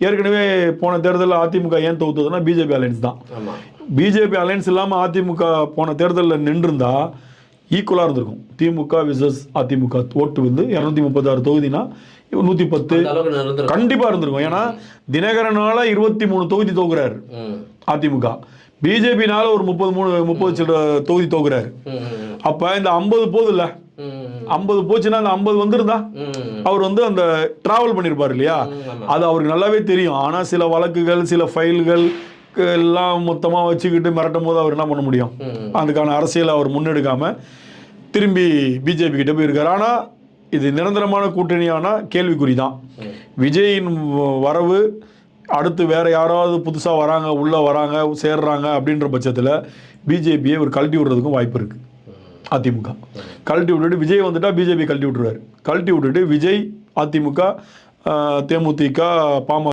ஏற்கனவே போன தேர்தலில் அதிமுக ஏன் தோத்துதுன்னா பிஜேபி அலையன்ஸ் தான். பிஜேபி அலையன்ஸ் இல்லாமல் அதிமுக போன தேர்தலில் நின்றுருந்தா ஈக்குவலாக இருந்திருக்கும். திமுக விசஸ் அதிமுக ஓட்டு வந்து இரநூத்தி முப்பத்தாறு தொகுதினா நூற்றி பத்து கண்டிப்பாக இருந்திருக்கும். ஏன்னா தினகரனால இருபத்தி மூணு தொகுதி தோக்குறாரு ம். அதிமுக. பிஜேபினால ஒரு முப்பது மூணு முப்பது சில தொகுதி தோக்குறாரு. அப்போ இந்த ஐம்பது போதும் ம், ஐம்பது போச்சுன்னா அந்த ஐம்பது வந்திருந்தா அவர் வந்து அந்த டிராவல் பண்ணியிருப்பார் இல்லையா. அது அவருக்கு நல்லாவே தெரியும். ஆனால் சில வழக்குகள் சில ஃபைல்கள் எல்லாம் மொத்தமாக வச்சுக்கிட்டு மிரட்டும் போது அவர் என்ன பண்ண முடியும். அதுக்கான அரசியலை அவர் முன்னெடுக்காம திரும்பி பிஜேபி கிட்ட போயிருக்காரு. ஆனால் இது நிரந்தரமான கூட்டணியானா கேள்விக்குறி தான் விஜயின் வரவு அடுத்து வேற யாராவது புதுசாக வராங்க உள்ளே வராங்க சேர்றாங்க அப்படின்ற பட்சத்தில் பிஜேபியை இவர் கழட்டி விடுறதுக்கும் வாய்ப்பு இருக்குது அதிமுக. கழட்டி விட்டுட்டு விஜய் வந்துட்டா பிஜேபி கழட்டி விட்டுருவாரு. கழட்டி விட்டுட்டு விஜய் அதிமுக தேமுதிக பாமக